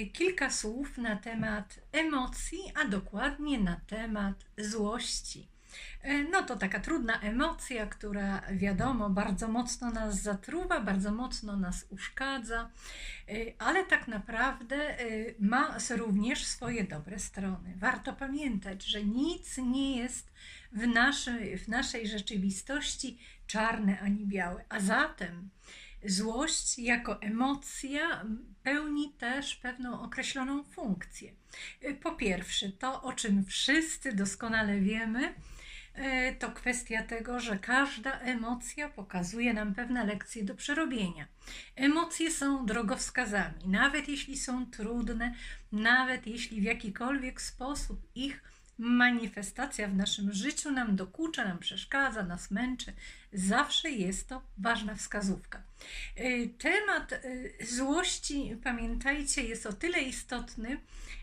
y, kilka słów na temat emocji, a dokładnie na temat złości. Y, No to taka trudna emocja, która wiadomo bardzo mocno nas zatruwa, bardzo mocno nas uszkadza, y, ale tak naprawdę ma również swoje dobre strony. Warto pamiętać, że nic nie jest w naszej, w naszej rzeczywistości czarne ani białe, a zatem Złość jako emocja pełni też pewną określoną funkcję. Po pierwsze, to o czym wszyscy doskonale wiemy, e, to kwestia tego, że każda emocja pokazuje nam pewne lekcje do przerobienia. Emocje są drogowskazami, nawet jeśli są trudne, nawet jeśli w jakikolwiek sposób ich manifestacja w naszym życiu nam dokucza, nam przeszkadza, nas męczy, zawsze jest to ważna wskazówka. Y, Temat y, złości, pamiętajcie, jest o tyle istotny,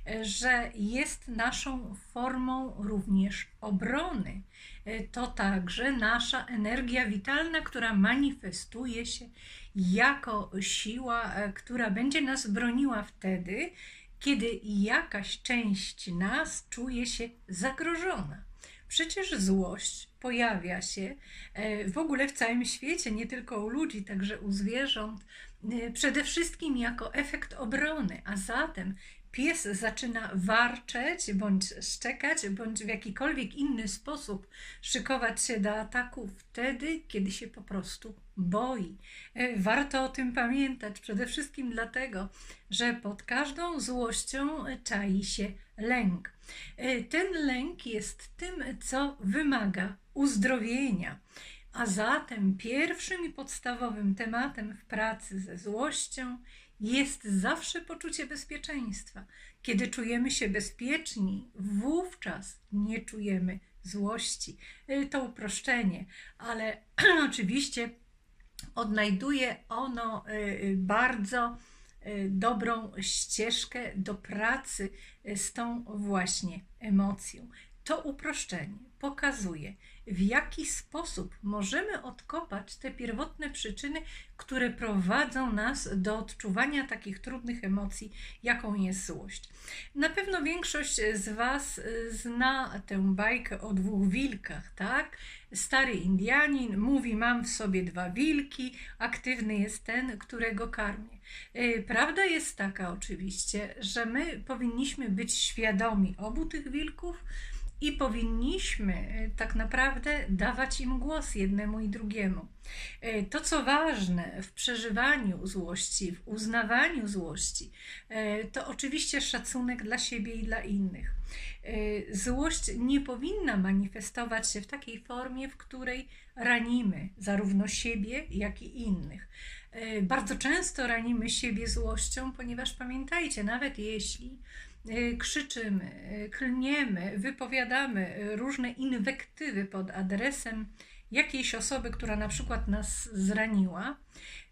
y, że jest naszą formą również obrony. To także nasza energia witalna, która manifestuje się jako siła, która będzie nas broniła wtedy, kiedy jakaś część nas czuje się zagrożona. Przecież złość pojawia się e, w ogóle w całym świecie, nie tylko u ludzi, także u zwierząt, e, przede wszystkim jako efekt obrony, a zatem pies zaczyna warczeć, bądź szczekać, bądź w jakikolwiek inny sposób szykować się do ataku wtedy, kiedy się po prostu boi. E, Warto o tym pamiętać, przede wszystkim dlatego, że pod każdą złością czai się lęk. E, Ten lęk jest tym, co wymaga uzdrowienia. A zatem pierwszym i podstawowym tematem w pracy ze złością jest zawsze poczucie bezpieczeństwa. Kiedy czujemy się bezpieczni, wówczas nie czujemy złości. E, To uproszczenie, ale oczywiście odnajduje ono y, bardzo y, dobrą ścieżkę do pracy y, z tą właśnie emocją. To uproszczenie pokazuje, w jaki sposób możemy odkopać te pierwotne przyczyny, które prowadzą nas do odczuwania takich trudnych emocji, jaką jest złość. Na pewno większość z Was y, zna tę bajkę o dwóch wilkach, tak? Stary Indianin mówi: Mam w sobie dwa wilki, aktywny jest ten, którego karmię. Y, Prawda jest taka, oczywiście, że my powinniśmy być świadomi obu tych wilków i powinniśmy y, tak naprawdę dawać im głos jednemu i drugiemu. Y, To, co ważne w przeżywaniu złości, w uznawaniu złości, y, to oczywiście szacunek dla siebie i dla innych. Złość nie powinna manifestować się w takiej formie, w której ranimy zarówno siebie, jak i innych. Bardzo często ranimy siebie złością, ponieważ pamiętajcie, nawet jeśli krzyczymy, y, klniemy, wypowiadamy y, różne inwektywy pod adresem jakiejś osoby, która na przykład nas zraniła,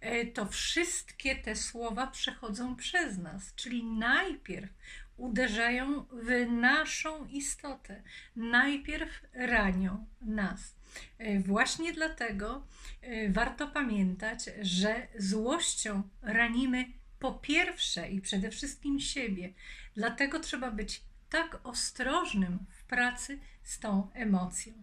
y, to wszystkie te słowa przechodzą przez nas, czyli najpierw uderzają w naszą istotę, najpierw ranią nas. Y, Właśnie dlatego y, warto pamiętać, że złością ranimy po pierwsze i przede wszystkim siebie. Dlatego trzeba być tak ostrożnym w pracy z tą emocją.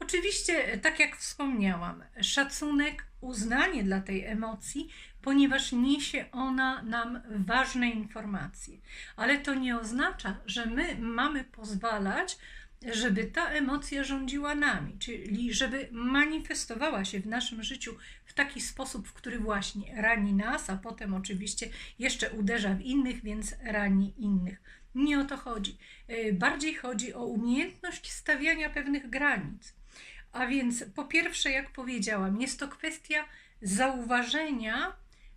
Oczywiście, tak jak wspomniałam, szacunek, uznanie dla tej emocji, ponieważ niesie ona nam ważne informacje, ale to nie oznacza, że my mamy pozwalać, żeby ta emocja rządziła nami, czyli żeby manifestowała się w naszym życiu w taki sposób, w który właśnie rani nas, a potem oczywiście jeszcze uderza w innych, więc rani innych. Nie o to chodzi. Y, Bardziej chodzi o umiejętność stawiania pewnych granic. A więc po pierwsze, jak powiedziałam, jest to kwestia zauważenia,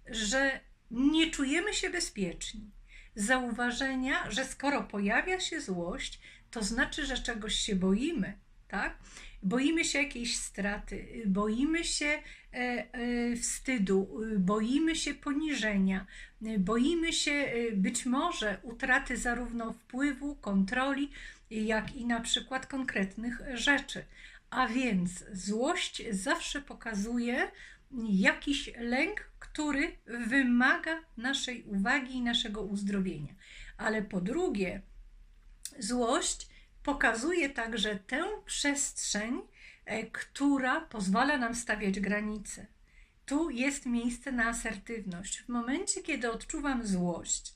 że nie czujemy się bezpieczni. Zauważenia, że skoro pojawia się złość, to znaczy, że czegoś się boimy, tak? Boimy się jakiejś straty, boimy się e, e, wstydu, boimy się poniżenia, boimy się y, być może utraty zarówno wpływu, kontroli, jak i na przykład konkretnych rzeczy. A więc złość zawsze pokazuje jakiś lęk, który wymaga naszej uwagi i naszego uzdrowienia. Ale po drugie, złość pokazuje także tę przestrzeń, e, która pozwala nam stawiać granice. Tu jest miejsce na asertywność. W momencie, kiedy odczuwam złość,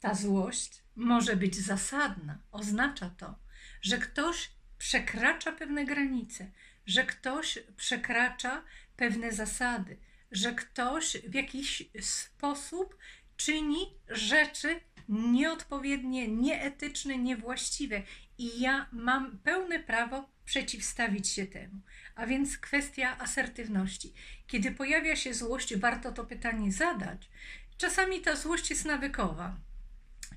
ta złość może być zasadna. Oznacza to, że ktoś przekracza pewne granice, że ktoś przekracza pewne zasady, że ktoś w jakiś sposób czyni rzeczy nieodpowiednie, nieetyczne, niewłaściwe i ja mam pełne prawo przeciwstawić się temu. A więc kwestia asertywności. Kiedy pojawia się złość, warto to pytanie zadać. Czasami ta złość jest nawykowa.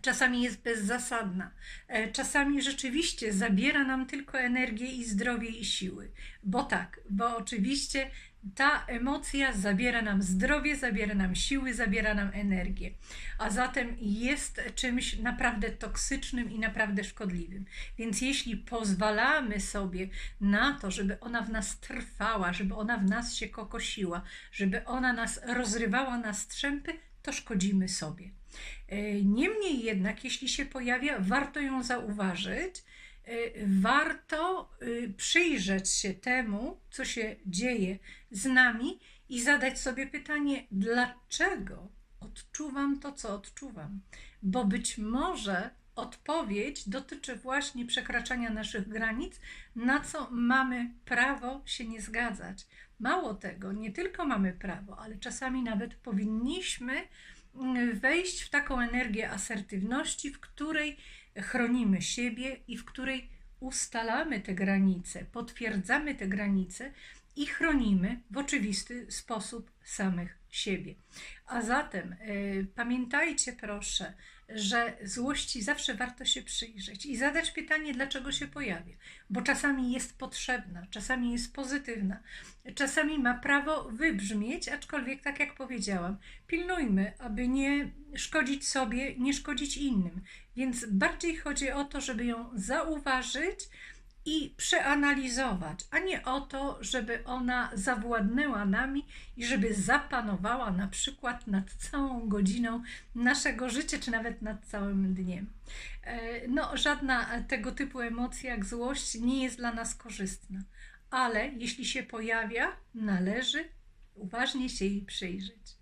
Czasami jest bezzasadna, e, czasami rzeczywiście zabiera nam tylko energię i zdrowie i siły. Bo tak, bo oczywiście ta emocja zabiera nam zdrowie, zabiera nam siły, zabiera nam energię. A zatem jest czymś naprawdę toksycznym i naprawdę szkodliwym. Więc jeśli pozwalamy sobie na to, żeby ona w nas trwała, żeby ona w nas się kokosiła, żeby ona nas rozrywała na strzępy, to szkodzimy sobie. E, niemniej jednak, jeśli się pojawia, warto ją zauważyć, warto y, przyjrzeć się temu, co się dzieje z nami i zadać sobie pytanie, dlaczego odczuwam to, co odczuwam. Bo być może odpowiedź dotyczy właśnie przekraczania naszych granic, na co mamy prawo się nie zgadzać. Mało tego, nie tylko mamy prawo, ale czasami nawet powinniśmy wejść w taką energię asertywności, w której chronimy siebie i w której ustalamy te granice, potwierdzamy te granice i chronimy w oczywisty sposób samych siebie. A zatem y, pamiętajcie proszę, że złości zawsze warto się przyjrzeć i zadać pytanie, dlaczego się pojawia, bo czasami jest potrzebna, czasami jest pozytywna, czasami ma prawo wybrzmieć, aczkolwiek, tak jak powiedziałam, pilnujmy, aby nie szkodzić sobie, nie szkodzić innym. Więc bardziej chodzi o to, żeby ją zauważyć i przeanalizować, a nie o to, żeby ona zawładnęła nami i żeby zapanowała na przykład nad całą godziną naszego życia, czy nawet nad całym dniem. E, no, żadna tego typu emocja jak złość nie jest dla nas korzystna, ale jeśli się pojawia, należy uważnie się jej przyjrzeć.